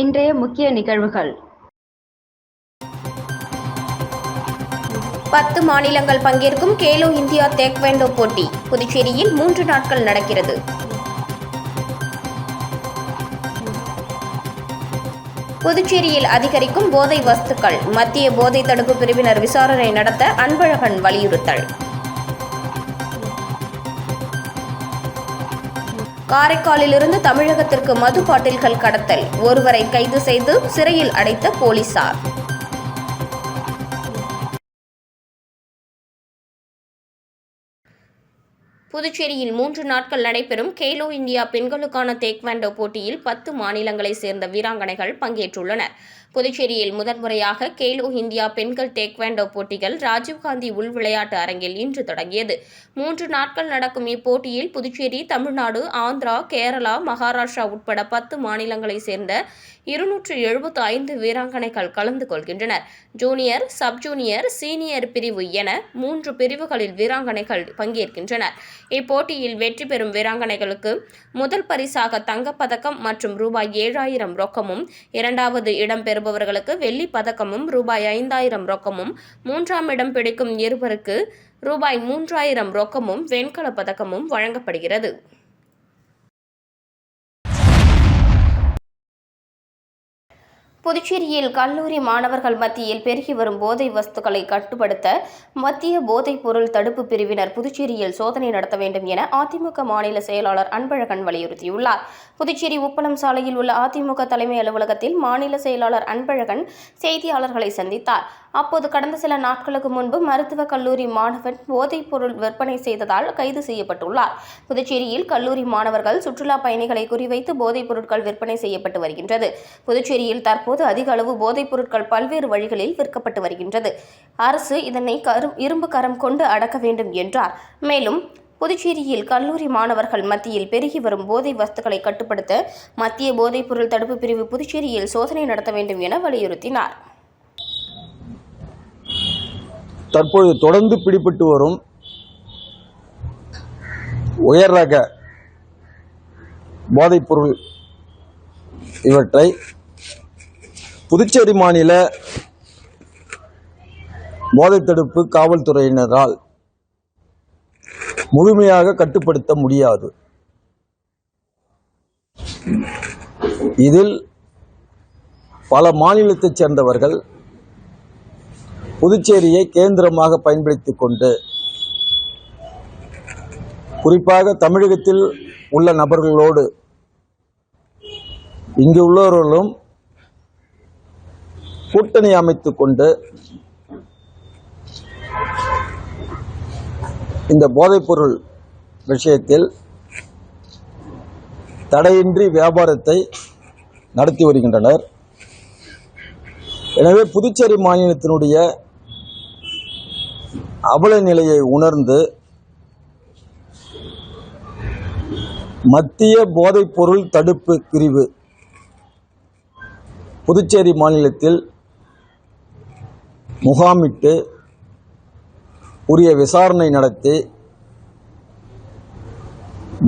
இன்றைய முக்கிய நிகழ்வுகள். பத்து மாநிலங்கள் பங்கேற்கும் கேலோ இந்தியா டேக்வேண்டோ போட்டி புதுச்சேரியில் மூன்று நாட்கள் நடக்கிறது. புதுச்சேரியில் அதிகரிக்கும் போதை வஸ்துக்கள் மத்திய போதை தடுப்பு பிரிவினர் விசாரணை நடத்த அன்பழகன் வலியுறுத்தல். காரைக்காலிலிருந்து தமிழகத்திற்கு மது பாட்டில்கள் கடத்தல். ஒருவரை கைது செய்து சிறையில் அடைத்த போலீசார். புதுச்சேரியில் மூன்று நாட்கள் நடைபெறும் கேலோ இந்தியா பெண்களுக்கான தேக்வாண்டோ போட்டியில் பத்து மாநிலங்களைச் சேர்ந்த வீராங்கனைகள் பங்கேற்றுள்ளனர். புதுச்சேரியில் முதன்முறையாக கேலோ இந்தியா பெண்கள் டேக்வாண்டோ போட்டிகள் ராஜீவ்காந்தி உள் விளையாட்டு அரங்கில் இன்று தொடங்கியது. மூன்று நாட்கள் நடக்கும் இப்போட்டியில் புதுச்சேரி தமிழ்நாடு ஆந்திரா கேரளா மகாராஷ்டிரா உட்பட பத்து மாநிலங்களைச் சேர்ந்த இருநூற்று எழுபத்து ஐந்து வீராங்கனைகள் கலந்து கொள்கின்றனர். ஜூனியர் சப் ஜூனியர் சீனியர் பிரிவு என மூன்று பிரிவுகளில் வீராங்கனைகள் பங்கேற்கின்றனர். இப்போட்டியில் வெற்றி பெறும் வீராங்கனைகளுக்கு முதல் பரிசாக தங்கப்பதக்கம் மற்றும் ரூபாய் ஏழாயிரம் ரொக்கமும் இரண்டாவது இடம் பெறுபவர்களுக்கு வெள்ளி பதக்கமும் ரூபாய் ஐந்தாயிரம் ரொக்கமும் மூன்றாம் இடம் பிடிக்கும் இருவருக்கு ரூபாய் மூன்றாயிரம் ரொக்கமும் வெண்கல பதக்கமும் வழங்கப்படுகிறது. புதுச்சேரியில் கல்லூரி மாணவர்கள் மத்தியில் பெருகி வரும் போதை வஸ்துக்களை கட்டுப்படுத்த மத்திய போதைப் பொருள் தடுப்பு பிரிவினர் புதுச்சேரியில் சோதனை நடத்த வேண்டும் என அதிமுக மாநில செயலாளர் அன்பழகன் வலியுறுத்தியுள்ளார். புதுச்சேரி உப்பளம் சாலையில் உள்ள அதிமுக தலைமை அலுவலகத்தில் மாநில செயலாளர் அன்பழகன் செய்தியாளர்களை சந்தித்தார். அப்போது கடந்த சில நாட்களுக்கு முன்பு மருத்துவக் கல்லூரி மாணவன் போதைப் பொருள் விற்பனை செய்ததால் கைது செய்யப்பட்டுள்ளார். புதுச்சேரியில் கல்லூரி மாணவர்கள் சுற்றுலா பயணிகளை குறிவைத்து போதைப் பொருட்கள் விற்பனை செய்யப்பட்டு வருகின்றது. புதுச்சேரியில் தற்போது தற்போது அதிக அளவு போதைப் பொருட்கள் பல்வேறு வழிகளில் விற்கப்பட்டு வருகின்றது. அரசு இதனை கரும் இரும்பு கரம் கொண்டு அடக்க வேண்டும் என்றார். மேலும் புதுச்சேரியில் கல்லூரி மாணவர்கள் மத்தியில் பெருகி வரும் போதை வஸ்துக்களை கட்டுப்படுத்த மத்திய போதைப் பொருள் தடுப்பு பிரிவு புதுச்சேரியில் சோதனை நடத்த வேண்டும் என வலியுறுத்தினார். தற்போது தொடர்ந்து பிடிபட்டு வரும் உயர் ரக போதைப்பொருள் இவற்றை புதுச்சேரி மாநில போதை தடுப்பு காவல்துறையினரால் முழுமையாக கட்டுப்படுத்த முடியாது. இதில் பல மாநிலத்தைச் சேர்ந்தவர்கள் புதுச்சேரியை கேந்திரமாக பயன்படுத்திக் கொண்டு குறிப்பாக தமிழகத்தில் உள்ள நபர்களோடு இங்கு உள்ளவர்களும் கூட்டணி அமைத்துக் கொண்டு இந்த போதைப்பொருள் விஷயத்தில் தடையின்றி வியாபாரத்தை நடத்தி வருகின்றனர். எனவே புதுச்சேரி மாநிலத்தினுடைய அவல நிலையை உணர்ந்து மத்திய போதைப்பொருள் தடுப்பு பிரிவு புதுச்சேரி மாநிலத்தில் முகாமிட்டு உரிய விசாரணை நடத்தி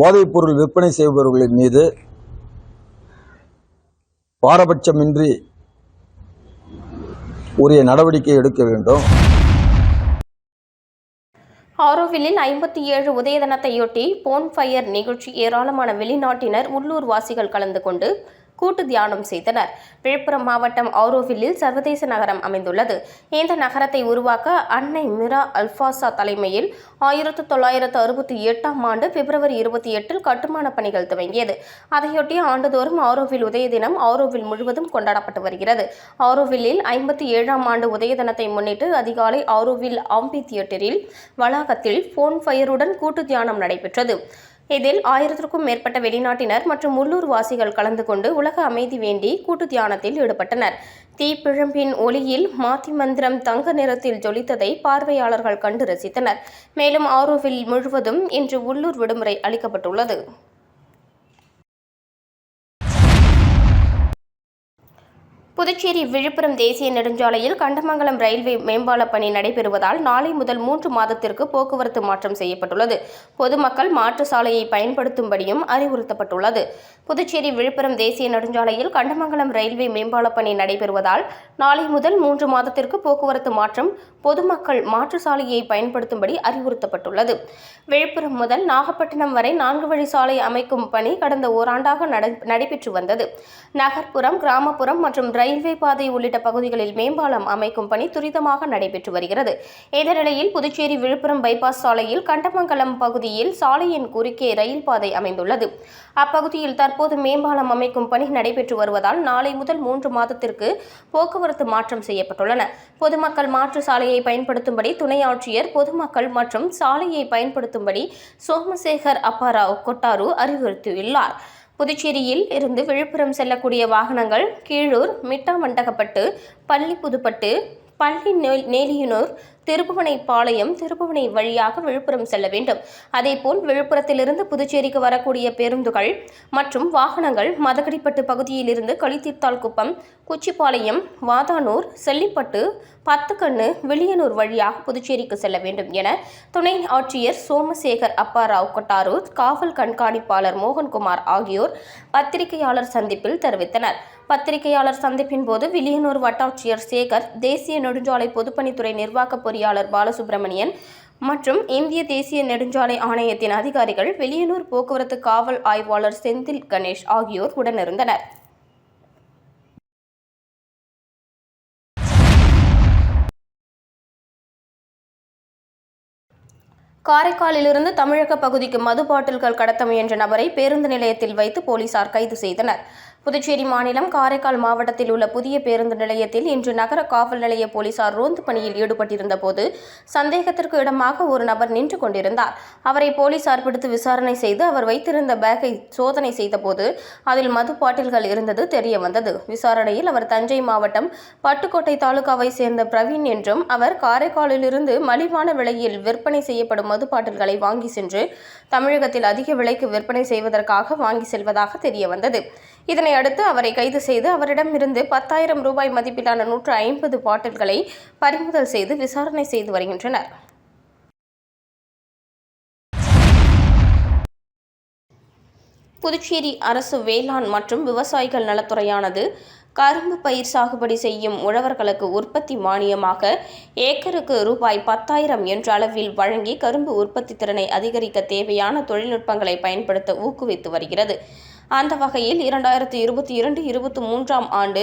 போதைப்பொருள் விற்பனை செய்பவர்களின் மீது பாரபட்சமின்றி உரிய நடவடிக்கை எடுக்க வேண்டும். ஆரோவிலில் ஐம்பத்தி ஏழு உதய தினத்தையொட்டி போன்ஃபயர் நிகழ்ச்சி ஏராளமான வெளிநாட்டினர் உள்ளூர் வாசிகள் கலந்து கொண்டு கூட்டு தியானம் செய்தனர். விழுப்புரம் மாவட்டம் ஆரோவில்லில் சர்வதேச நகரம் அமைந்துள்ளது. இந்த நகரத்தை உருவாக்க அன்னை மிரா அல்பாசா தலைமையில் ஆயிரத்து தொள்ளாயிரத்து அறுபத்தி எட்டாம் ஆண்டு பிப்ரவரி இருபத்தி எட்டில் கட்டுமான பணிகள் துவங்கியது. அதையொட்டி ஆண்டுதோறும் ஆரோவில் உதய தினம் ஆரோவில் முழுவதும் கொண்டாடப்பட்டு வருகிறது. ஆரோவில்லில் ஐம்பத்தி ஏழாம் ஆண்டு உதய தினத்தை முன்னிட்டு அதிகாலை ஆரோவில் ஆம்பி தியேட்டரில் வளாகத்தில் போன் ஃபயருடன் கூட்டு தியானம் நடைபெற்றது. இதில் ஆயிரத்திற்கும் மேற்பட்ட வெளிநாட்டினர் மற்றும் உள்ளூர் வாசிகள் கலந்து கொண்டு உலக அமைதி வேண்டி கூட்டு தியானத்தில் ஈடுபட்டனர். தீப்பிழம்பின் ஒளியில் மாத்தி மந்திரம் தங்க நிறத்தில் ஜொலித்ததை பார்வையாளர்கள் கண்டு ரசித்தனர். மேலும் ஆரோவில் முழுவதும் இன்று உள்ளூர் விடுமுறை அளிக்கப்பட்டுள்ளது. புதுச்சேரி விழுப்புரம் தேசிய நெடுஞ்சாலையில் கண்டமங்கலம் ரயில்வே மேம்பால பணி நடைபெறுவதால் நாளை முதல் மூன்று மாதத்திற்கு போக்குவரத்து மாற்றம் செய்யப்பட்டுள்ளது. பொதுமக்கள் மாற்று சாலையை பயன்படுத்தும்படியும் அறிவுறுத்தப்பட்டுள்ளது. புதுச்சேரி விழுப்புரம் தேசிய நெடுஞ்சாலையில் கண்டமங்கலம் ரயில்வே மேம்பால பணி நடைபெறுவதால் நாளை முதல் மூன்று மாதத்திற்கு போக்குவரத்து மாற்றம் பொதுமக்கள் மாற்று சாலையை பயன்படுத்தும்படி அறிவுறுத்தப்பட்டுள்ளது. விழுப்புரம் முதல் நாகப்பட்டினம் வரை நான்கு வழி சாலை அமைக்கும் பணி கடந்த ஓராண்டாக நட- நடைபெற்று வந்தது. நகர்ப்புறம் கிராமப்புறம் மற்றும் ரயில்வே பாதை உள்ளிட்ட பகுதிகளில் மேம்பாலம் அமைக்கும் பணி துரிதமாக நடைபெற்று வருகிறது. இந்த நிலையில் புதுச்சேரி விழுப்புரம் பைபாஸ் சாலையில் கண்டமங்கலம் பகுதியில் சாலையின் குறுக்கே ரயில் பாதை அமைந்துள்ளது. அப்பகுதியில் தற்போது மேம்பாலம் அமைக்கும் பணி நடைபெற்று வருவதால் நாளை முதல் மூன்று மாதத்திற்கு போக்குவரத்து மாற்றம் செய்யப்பட்டுள்ளன. பொதுமக்கள் மாற்று சாலையை பயன்படுத்தும்படி துணை ஆட்சியர் பொதுமக்கள் மற்றும் சாலையை பயன்படுத்தும்படி சோமசேகர் அப்பாராவ் கொட்டாரு அறிவுறுத்தியுள்ளார். புதுச்சேரியில் இருந்து விழுப்புரம் செல்லக்கூடிய வாகனங்கள் கீழூர் மிட்டாமண்டகப்பட்டு பள்ளி புதுப்பட்டு பள்ளி நே- திருப்புவனை திருப்புவனைப்பாளையம் திருப்புவனை வழியாக விழுப்புரம் செல்ல வேண்டும். அதேபோல் விழுப்புரத்திலிருந்து புதுச்சேரிக்கு வரக்கூடிய பேருந்துகள் மற்றும் வாகனங்கள் மதகடிப்பட்டு பகுதியிலிருந்து களித்தீர்த்தால் குப்பம் குச்சிப்பாளையம் வாதானூர் செல்லிப்பட்டு பத்துக்கண்ணு வெளியனூர் வழியாக புதுச்சேரிக்கு செல்ல வேண்டும் என துணை ஆட்சியர் சோமசேகர் அப்பாராவ் கொட்டாரூர் காவல் கண்காணிப்பாளர் மோகன்குமார் ஆகியோர் பத்திரிகையாளர் சந்திப்பில் தெரிவித்தனர். பத்திரிகையாளர் சந்திப்பின் போது வில்லியனூர் வட்டாட்சியர் சேகர் தேசிய நெடுஞ்சாலை பொதுப்பணித்துறை நிர்வாக பொறியாளர் பாலசுப்ரமணியன் மற்றும் இந்திய தேசிய நெடுஞ்சாலை ஆணையத்தின் அதிகாரிகள் வெளியனூர் போக்குவரத்து காவல் ஆய்வாளர் செந்தில் கணேஷ் ஆகியோர் உடனிருந்தனர். காரைக்காலிலிருந்து தமிழக பகுதிக்கு மது பாட்டில்கள் கடத்த முயன்ற நபரை பேருந்து நிலையத்தில் வைத்து போலீசார் கைது செய்தனர். புதுச்சேரி மாநிலம் காரைக்கால் மாவட்டத்தில் உள்ள புதிய பேருந்து நிலையத்தில் இன்று நகர காவல் நிலைய போலீசார் ரோந்து பணியில் ஈடுபட்டிருந்த போது சந்தேகத்திற்கு இடமாக ஒரு நபர் நின்று கொண்டிருந்தார். அவரை போலீசார் பிடித்து விசாரணை செய்து அவர் வைத்திருந்த பேக்கை சோதனை செய்தபோது அதில் மது பாட்டில்கள் இருந்தது தெரிய வந்தது. விசாரணையில் அவர் தஞ்சை மாவட்டம் பட்டுக்கோட்டை தாலுகாவை சேர்ந்த பிரவீன் என்றும் அவர் காரைக்காலிலிருந்து மலிவான விலையில் விற்பனை செய்யப்படும் மது பாட்டில்களை வாங்கி சென்று தமிழகத்தில் அதிக விலைக்கு விற்பனை செய்வதற்காக வாங்கி செல்வதாக தெரிய வந்தது. இதனை இதனை அடுத்து அவரை கைது செய்து அவரிடம் இருந்து பத்தாயிரம் ரூபாய் மதிப்பிலான நூற்று ஐம்பது பாட்டில்களை பறிமுதல் செய்து விசாரணை செய்து வருகின்றனர். புதுச்சேரி அரசு வேளாண் மற்றும் விவசாயிகள் நலத்துறையானது கரும்பு பயிர் சாகுபடி செய்யும் உழவர்களுக்கு உற்பத்தி மானியமாக ஏக்கருக்கு ரூபாய் பத்தாயிரம் என்ற அளவில் வழங்கி கரும்பு உற்பத்தி திறனை அதிகரிக்க தேவையான தொழில்நுட்பங்களை பயன்படுத்த ஊக்குவித்து வருகிறது. அந்த வகையில் இரண்டாயிரத்தி இருபத்தி இரண்டு இருபத்தி மூன்றாம் ஆண்டு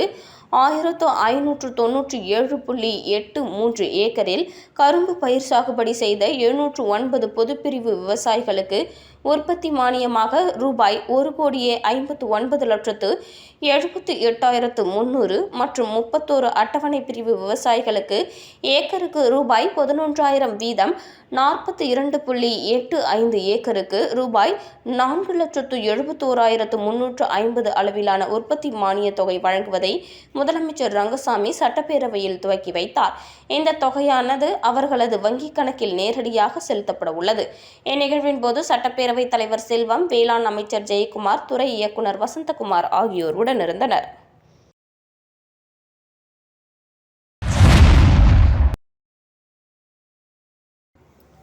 ஆயிரத்து ஐநூற்று தொன்னூற்றி ஏழு புள்ளி எட்டு மூன்று ஏக்கரில் கரும்பு பயிர் சாகுபடி செய்த எழுநூற்று ஒன்பது பொதுப்பிரிவு விவசாயிகளுக்கு உற்பத்தி மானியமாக ரூபாய் ஒரு கோடியே ஐம்பத்து ஒன்பது லட்சத்து எழுபத்து எட்டாயிரத்து முன்னூறு மற்றும் முப்பத்தோரு அட்டவணை பிரிவு விவசாயிகளுக்கு ஏக்கருக்கு ரூபாய் பதினொன்றாயிரம் வீதம் நாற்பத்தி இரண்டு புள்ளி எட்டு ஐந்து ஏக்கருக்கு ரூபாய் நான்கு லட்சத்து எழுபத்தோராயிரத்து முன்னூற்று ஐம்பது அளவிலான உற்பத்தி மானியத் தொகை வழங்குவதை முதலமைச்சர் ரங்கசாமி சட்டப்பேரவையில் துவக்கி வைத்தார். இந்த தொகையானது அவர்களது வங்கிக் கணக்கில் நேரடியாக செலுத்தப்பட உள்ளது. இந்நிகழ்வின் போது பேரவைத் தலைவர் செல்வம் வேளாண் அமைச்சர் ஜெயக்குமார் துறை இயக்குநர் வசந்தகுமார் ஆகியோர் உடனிருந்தனர்.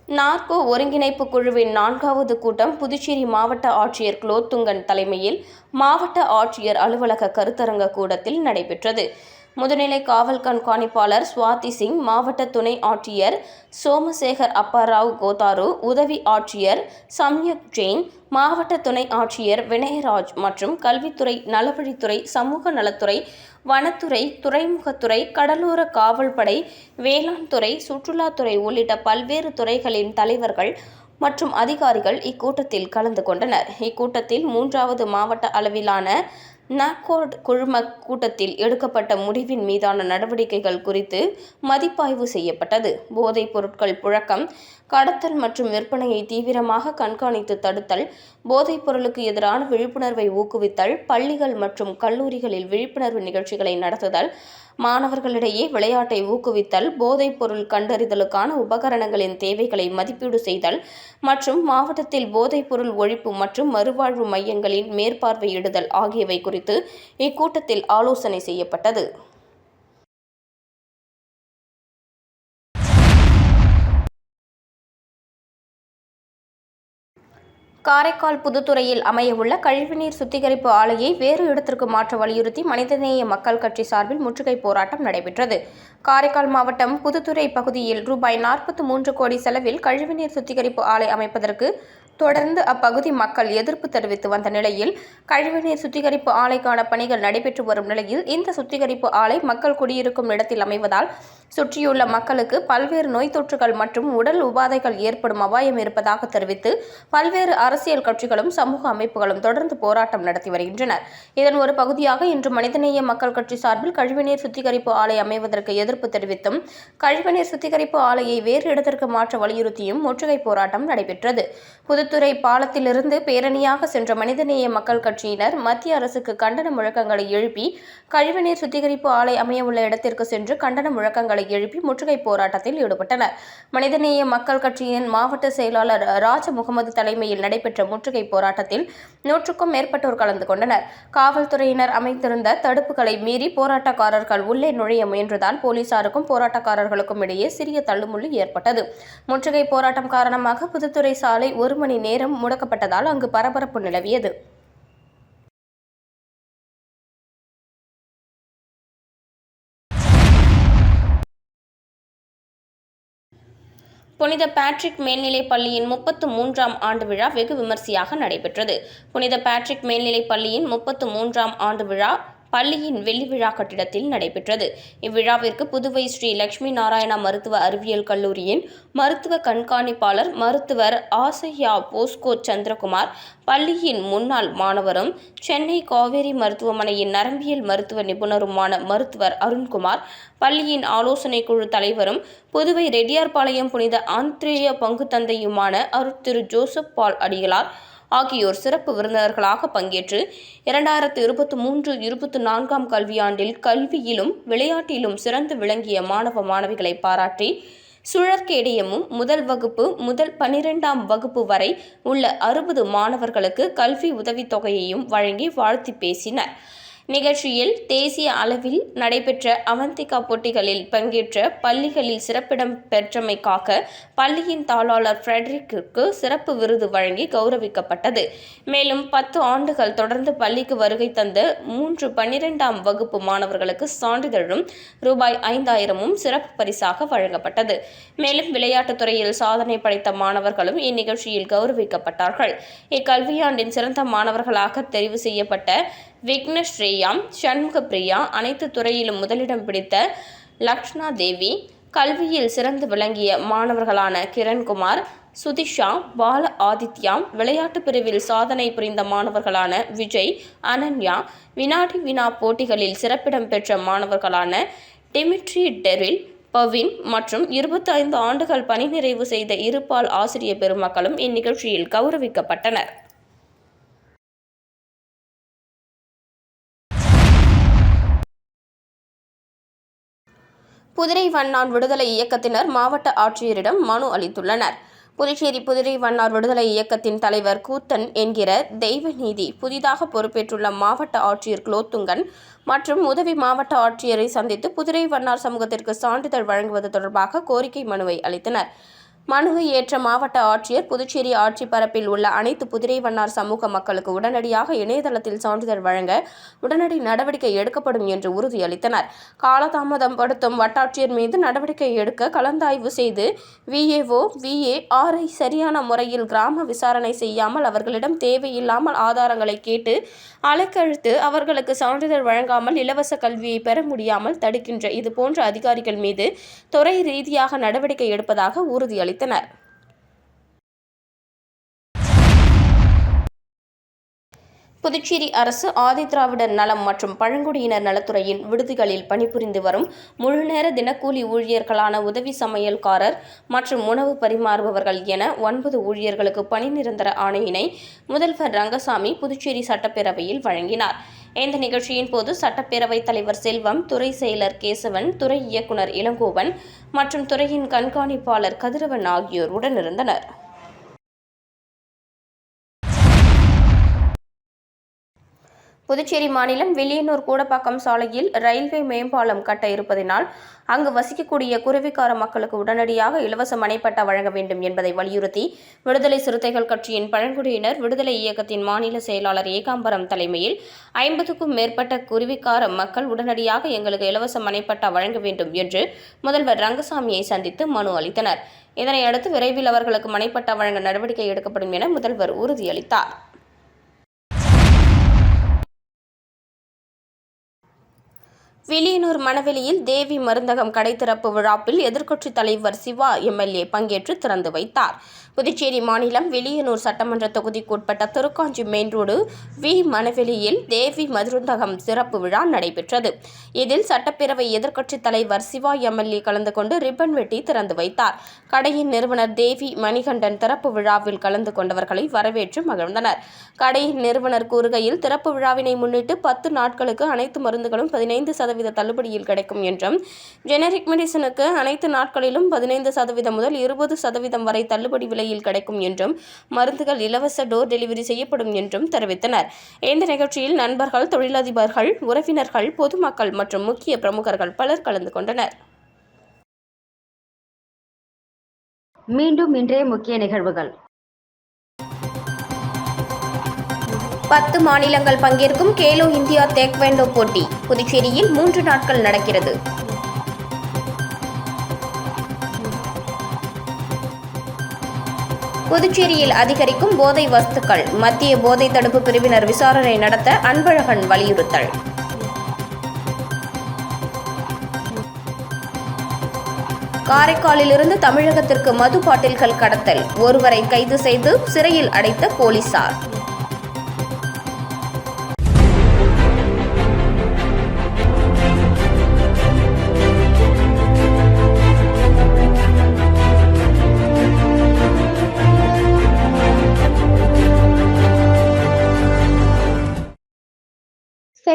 நார்கோ ஒருங்கிணைப்பு குழுவின் நான்காவது கூட்டம் புதுச்சேரி மாவட்ட ஆட்சியர் குலோத்துங்கன் தலைமையில் மாவட்ட ஆட்சியர் அலுவலக கருத்தரங்க கூடத்தில் நடைபெற்றது. முதுநிலை காவல் கண்காணிப்பாளர் சுவாதி சிங் மாவட்ட துணை ஆட்சியர் சோமசேகர் அப்பாராவ் கோதாரு உதவி ஆட்சியர் சம்யக் ஜெயின் மாவட்ட துணை ஆட்சியர் வினயராஜ் மற்றும் கல்வித்துறை நலவழித்துறை சமூக நலத்துறை வனத்துறை துறைமுகத்துறை கடலோர காவல்படை வேளாண் துறை சுற்றுலாத்துறை உள்ளிட்ட பல்வேறு துறைகளின் தலைவர்கள் மற்றும் அதிகாரிகள் இக்கூட்டத்தில் கலந்து கொண்டனர். இக்கூட்டத்தில் மூன்றாவது மாவட்ட அளவிலான நாக்கோர்ட் குழும கூட்டத்தில் எடுக்கப்பட்ட முடிவின் மீதான நடவடிக்கைகள் குறித்து மதிப்பாய்வு செய்யப்பட்டது. போதைப் பொருட்கள் புழக்கம் கடத்தல் மற்றும் விற்பனையை தீவிரமாக கண்காணித்து தடுத்தல் போதைப் பொருளுக்கு எதிரான விழிப்புணர்வை ஊக்குவித்தல் பள்ளிகள் மற்றும் கல்லூரிகளில் விழிப்புணர்வு நிகழ்ச்சிகளை நடத்துதல் மாணவர்களிடையே விளையாட்டை ஊக்குவித்தல் போதைப் பொருள் கண்டறிதலுக்கான உபகரணங்களின் தேவைகளை மதிப்பீடு செய்தல் மற்றும் மாவட்டத்தில் போதைப் பொருள் ஒழிப்பு மற்றும் மறுவாழ்வு மையங்களின் மேற்பார்வையிடுதல் ஆகியவை குறித்து இக்கூட்டத்தில் ஆலோசனை செய்யப்பட்டது. காரைக்கால் புதுத்துறையில் அமையவுள்ள கழிவுநீர் சுத்திகரிப்பு ஆலையை வேறு இடத்திற்கு மாற்ற வலியுறுத்தி மனிதநேய மக்கள் கட்சி சார்பில் முற்றுகை போராட்டம் நடைபெற்றது. காரைக்கால் மாவட்டம் புதுத்துறை பகுதியில் ரூபாய் நாற்பத்தி மூன்று கோடி செலவில் கழிவுநீர் சுத்திகரிப்பு ஆலை அமைப்பதற்கு தொடர்ந்து அப்பகுதி மக்கள் எதிர்ப்பு தெரிவித்து வந்த நிலையில் கழிவுநீர் சுத்திகரிப்பு ஆலைக்கான பணிகள் நடைபெற்று வரும் நிலையில் இந்த சுத்திகரிப்பு ஆலை மக்கள் குடியிருக்கும் இடத்தில் அமைவதால் சுற்றியுள்ள மக்களுக்கு பல்வேறு நோய் தொற்றுகள் மற்றும் உடல் உபாதைகள் ஏற்படும் அபாயம் இருப்பதாக தெரிவித்து பல்வேறு அரசியல் கட்சிகளும் சமூக அமைப்புகளும் தொடர்ந்து போராட்டம் நடத்தி வருகின்றனர். இதன் ஒரு பகுதியாக இன்று மனிதநேய மக்கள் கட்சி சார்பில் கழிவுநீர் சுத்திகரிப்பு ஆலை அமைவதற்கு எதிர்ப்பு தெரிவித்தும் கழிவுநீர் சுத்திகரிப்பு ஆலையை வேறு இடத்திற்கு மாற்ற வலியுறுத்தியும் முற்றுகை போராட்டம் நடைபெற்றது. புது புதுத்துறை பாலத்திலிருந்து பேரணியாக சென்ற மனிதநேய மக்கள் கட்சியினர் மத்திய அரசுக்கு கண்டன முழக்கங்களை எழுப்பி கழிவுநீர் சுத்திகரிப்பு ஆலை அமையவுள்ள இடத்திற்கு சென்று கண்டன முழக்கங்களை எழுப்பி முற்றுகை போராட்டத்தில் ஈடுபட்டனர். மனிதநேய மக்கள் கட்சியின் மாவட்ட செயலாளர் ராஜ முகமது தலைமையில் நடைபெற்ற முற்றுகை போராட்டத்தில் நூற்றுக்கும் மேற்பட்டோர் கலந்து கொண்டனர். காவல்துறையினர் அமைத்திருந்த தடுப்புகளை மீறி போராட்டக்காரர்கள் உள்ளே நுழைய முயன்றதால் போலீசாருக்கும் போராட்டக்காரர்களுக்கும் இடையே சிறிய தள்ளுமுள்ளு ஏற்பட்டது. முற்றுகை போராட்டம் காரணமாக புதுத்துறை சாலை ஒரு மணி நேரம் முடக்கப்பட்டதால் அங்கு பரபரப்பு நிலவியது. புனித பேட்ரிக் மேல்நிலைப் பள்ளியின் முப்பத்து மூன்றாம் ஆண்டு விழா வெகு விமர்சையாக நடைபெற்றது. புனித பேட்ரிக் மேல்நிலைப் பள்ளியின் முப்பத்து மூன்றாம் ஆண்டு விழா பள்ளியின் வெள்ளி விழா கட்டிடத்தில் நடைபெற்றது. இவ்விழாவிற்கு புதுவை ஸ்ரீ லட்சுமி நாராயணா மருத்துவ அறிவியல் கல்லூரியின் மருத்துவ கண்காணிப்பாளர் மருத்துவர் ஆசையா போஸ்கோ சந்திரகுமார் பள்ளியின் முன்னாள் மாணவரும் சென்னை காவேரி மருத்துவமனையின் நரம்பியல் மருத்துவ நிபுணருமான மருத்துவர் அருண்குமார் பள்ளியின் ஆலோசனை குழு தலைவரும் புதுவை ரெட்டியார்பாளையம் புனித ஆந்திரேய பங்கு தந்தையுமான அருட் திரு ஜோசப் பால் அடிகளார் ஆகியோர் சிறப்பு விருந்தினர்களாக பங்கேற்று இரண்டாயிரத்து இருபத்தி மூன்று இருபத்தி நான்காம் கல்வியாண்டில் கல்வியிலும் விளையாட்டிலும் சிறந்து விளங்கிய மாணவ மாணவிகளை பாராட்டி சுழற்கேடயமும் முதல் வகுப்பு முதல் பனிரெண்டாம் வகுப்பு வரை உள்ள அறுபது மாணவர்களுக்கு கல்வி உதவித்தொகையையும் வழங்கி வாழ்த்தி பேசினர். நிகழ்ச்சியில் தேசிய அளவில் நடைபெற்ற அவந்திகா போட்டிகளில் பங்கேற்ற பள்ளிகளில் சிறப்பிடம் பெற்றமைக்காக பள்ளியின் தாளாளர் ஃப்ரெட்ரிக்கிற்கு சிறப்பு விருது வழங்கி கௌரவிக்கப்பட்டது. மேலும் பத்து ஆண்டுகள் தொடர்ந்து பள்ளிக்கு வருகை தந்த மூன்று பன்னிரெண்டாம் வகுப்பு மாணவர்களுக்கு சான்றிதழும் ரூபாய் ஐந்தாயிரமும் சிறப்பு பரிசாக வழங்கப்பட்டது. மேலும் விளையாட்டுத் துறையில் சாதனை படைத்த மாணவர்களும் இந்நிகழ்ச்சியில் கௌரவிக்கப்பட்டார்கள். இக்கல்வியாண்டின் சிறந்த மாணவர்களாக தெரிவு செய்யப்பட்ட விக்னஸ்ரேயா சண்முக பிரியா அனைத்து துறையிலும் முதலிடம் பிடித்த லக்ஷ்ணா தேவி கல்வியில் சிறந்து விளங்கிய மாணவர்களான கிரண்குமார் சுதிஷா பால ஆதித்யா விளையாட்டு பிரிவில் சாதனை புரிந்த மாணவர்களான விஜய் அனன்யா வினாடி வினா போட்டிகளில் சிறப்பிடம் பெற்ற மாணவர்களான டிமிட்ரி டெரில் பவின் மற்றும் இருபத்தைந்து ஆண்டுகள் பணி நிறைவு செய்த இருபால் ஆசிரிய பெருமக்களும் இந்நிகழ்ச்சியில் கௌரவிக்கப்பட்டனர். புதிரை வண்ணான் விடுதலை இயக்கத்தினர் மாவட்ட ஆட்சியரிடம் மனு அளித்துள்ளனர். புதுச்சேரி புதிரை வண்ணார் விடுதலை இயக்கத்தின் தலைவர் கூத்தன் என்கிற தெய்வநீதி புதிதாக பொறுப்பேற்றுள்ள மாவட்ட ஆட்சியர் குலோத்துங்கன் மற்றும் உதவி மாவட்ட ஆட்சியரை சந்தித்து புதிரை வண்ணார் சமூகத்திற்கு சான்றிதழ் வழங்குவது தொடர்பாக கோரிக்கை மனுவை அளித்தனர். மனுவை ஏற்ற மாவட்ட ஆட்சியர் புதுச்சேரி ஆட்சி பரப்பில் உள்ள அனைத்து புதிரை வண்ணார் சமூக மக்களுக்கு உடனடியாக இணையதளத்தில் சான்றிதழ் வழங்க உடனடி நடவடிக்கை எடுக்கப்படும் என்று உறுதியளித்தனர். காலதாமதம் படுத்தும் வட்டாட்சியர் மீது நடவடிக்கை எடுக்க கலந்தாய்வு செய்து விஏஓ விஏ ஆரை சரியான முறையில் கிராம விசாரணை செய்யாமல் அவர்களிடம் தேவையில்லாமல் ஆதாரங்களை கேட்டு அலைக்கழித்து அவர்களுக்கு சான்றிதழ் வழங்காமல் இலவச கல்வியை பெற முடியாமல் தடுக்கின்ற இது போன்ற அதிகாரிகள் மீது துறை ரீதியாக நடவடிக்கை எடுப்பதாக உறுதியளித்தனர் புதுச்சேரி அரசு ஆதிதிராவிடர் நலம் மற்றும் பழங்குடியினர் நலத்துறையின் விடுதிகளில் பணிபுரிந்து வரும் முழுநேர தினக்கூலி ஊழியர்களான உதவி சமையல்காரர் மற்றும் உணவு பரிமாறுபவர்கள் என ஒன்பது ஊழியர்களுக்கு பணி நிரந்தர ஆணையினை முதல்வர் ரங்கசாமி புதுச்சேரி சட்டப்பேரவையில் வழங்கினார். இந்த நிகழ்ச்சியின் போது சட்டப்பேரவைத் தலைவர் செல்வம் துறை செயலர் கேசவன் துறை இயக்குனர் இளங்கோவன் மற்றும் துறையின் கண்காணிப்பாளர் கதிரவன் ஆகியோர் உடனிருந்தனர். புதுச்சேரி மாநிலம் வில்லியனூர் கூடப்பாக்கம் சாலையில் ரயில்வே மேம்பாலம் கட்ட இருப்பதினால் அங்கு வசிக்கக்கூடிய குருவிக்கார மக்களுக்கு உடனடியாக இலவச மனைப்பட்டா வழங்க வேண்டும் என்பதை வலியுறுத்தி விடுதலை சிறுத்தைகள் கட்சியின் பழங்குடியினர் விடுதலை இயக்கத்தின் மாநில செயலாளர் ஏகாம்பரம் தலைமையில் ஐம்பதுக்கும் மேற்பட்ட குருவிக்கார மக்கள் உடனடியாக எங்களுக்கு இலவச மனைப்பட்டா வழங்க வேண்டும் என்று முதல்வர் ரங்கசாமியை சந்தித்து மனு அளித்தனர். இதனையடுத்து விரைவில் அவர்களுக்கு மனைப்பட்டா வழங்க நடவடிக்கை எடுக்கப்படும் என முதல்வர் உறுதியளித்தார். வில்லியனூர் மணவெளியில் தேவி மருந்தகம் கடை திறப்பு விழாவில் எதிர்க்கட்சித் தலைவர் சிவா எம்எல்ஏ பங்கேற்று திறந்து வைத்தார். புதுச்சேரி மாநிலம் வெளியனூர் சட்டமன்ற தொகுதிக்குட்பட்ட திருக்காஞ்சி மெயின் ரோடு வி. மணவெளியில் தேவி மதுருந்தகம் சிறப்பு விழா நடைபெற்றது. இதில் சட்டப்பேரவை எதிர்க்கட்சித் தலைவர் சிவா எம்எல்ஏ கலந்து கொண்டு ரிப்பன் வெட்டி திறந்து வைத்தார். கடையின் நிறுவனர் தேவி மணிகண்டன் திறப்பு விழாவில் கலந்து கொண்டவர்களை வரவேற்று மகிழ்ந்தனர். கடையின் நிறுவனர் கூறுகையில் திறப்பு விழாவினை முன்னிட்டு பத்து நாட்களுக்கு அனைத்து மருந்துகளும் பதினைந்து சதவீத தள்ளுபடியில் கிடைக்கும் என்றும் ஜெனரிக் மெடிசனுக்கு அனைத்து நாட்களிலும் பதினைந்து சதவீதம் முதல் இருபது சதவீதம் வரை தள்ளுபடி விலை விலையில் கிடைக்கும் என்றும் மருந்துகள் இலவச டோர் டெலிவரி செய்யப்படும் என்றும் தெரிவித்தனர். இந்த நிகழ்ச்சியில் நண்பர்கள் தொழிலதிபர்கள் உறவினர்கள் பொதுமக்கள் மற்றும் முக்கிய பிரமுகர்கள் பலர் கலந்து கொண்டனர். மீண்டும் இன்றைய முக்கிய நிகழ்வுகள். பத்து மாநிலங்கள் பங்கேற்கும் கேலோ இந்தியா டேக்வேண்டோ போட்டி புதுச்சேரியில் மூன்று நாட்கள் நடக்கிறது. புதுச்சேரியில் அதிகரிக்கும் போதை வஸ்துக்கள். மத்திய போதை தடுப்பு பிரிவினர் விசாரணை நடத்த அன்பழகன் வலியுறுத்தல். காரைக்காலிலிருந்து தமிழகத்திற்கு மது பாட்டில்கள் கடத்தல். ஒருவரை கைது செய்து சிறையில் அடைத்த போலீசார்.